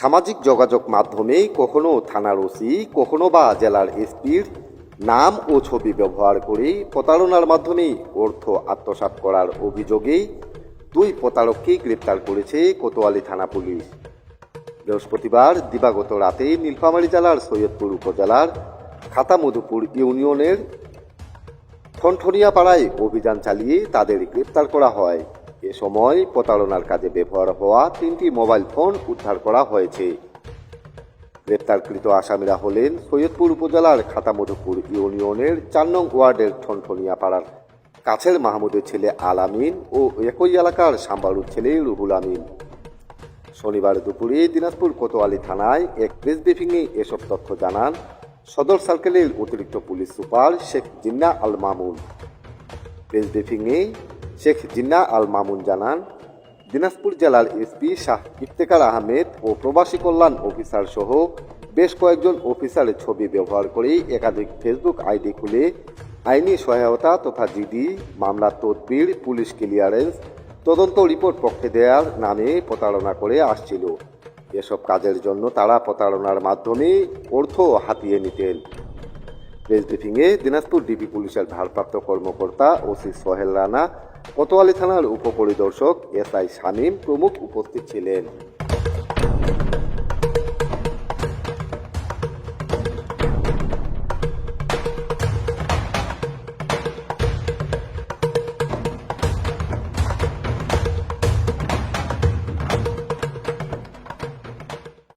সামাজিক যোগাযোগ মাধ্যমে কখনো থানার ওসি, কখনো বা জেলার এসপির নাম ও ছবি ব্যবহার করে প্রতারণার মাধ্যমে অর্থ আত্মসাৎ করার অভিযোগে দুই প্রতারককে গ্রেপ্তার করেছে কোতোয়ালি থানা পুলিশ। বৃহস্পতিবার দিবাগত রাতে নীলফামারী জেলার সৈয়দপুর উপজেলার খাতামধুপুর ইউনিয়নের ঠনঠনিয়া পাড়ায় অভিযান চালিয়ে তাদের গ্রেপ্তার করা হয়। এ সময় প্রতারণার কাজে ব্যবহার হওয়া তিনটি মোবাইল ফোন উদ্ধার করা হয়েছে। গ্রেপ্তারকৃত আসামিরা হলেন সৈয়দপুর উপজেলার খাতামধুপুর ইউনিয়নের চার নং ওয়ার্ডের ঠনঠনিয়া পাড়ার কাছের মাহমুদের ছেলে আল আমিন ও একই এলাকার সাম্বারুর ছেলে রুহুল আমিন। শনিবার দুপুরে দিনাজপুর কোতোয়ালি থানায় এক প্রেস ব্রিফিংয়ে এসব তথ্য জানান সদর সার্কেলের অতিরিক্ত police super Sheikh Jinnah Al Mamun. Press ব্রিফিংয়ে শেখ জিন্না আল মামুন জানান, দিনাজপুর জেলার এসপি শাহ ইফতেকার আহমেদ ও প্রবাসী কল্যাণ অফিসার সহ বেশ কয়েকজন অফিসারের ছবি ব্যবহার করে একাধিক ফেসবুক আইডি খুলে আইনি সহায়তা তথা জিডি মামলার তদবির, পুলিশ ক্লিয়ারেন্স তদন্ত রিপোর্ট পক্ষে দেওয়ার নামে প্রতারণা করে আসছিল। এসব কাজের জন্য তারা প্রতারণার মাধ্যমে অর্থ হাতিয়ে নিতেন। প্রেস ব্রিফিংয়ে দিনাজপুর ডিপি পুলিশের ভারপ্রাপ্ত কর্মকর্তা ওসি সোহেল রানা, কোতোয়ালি থানার উপপরিদর্শক এস আই শামীম প্রমুখ উপস্থিত ছিলেন।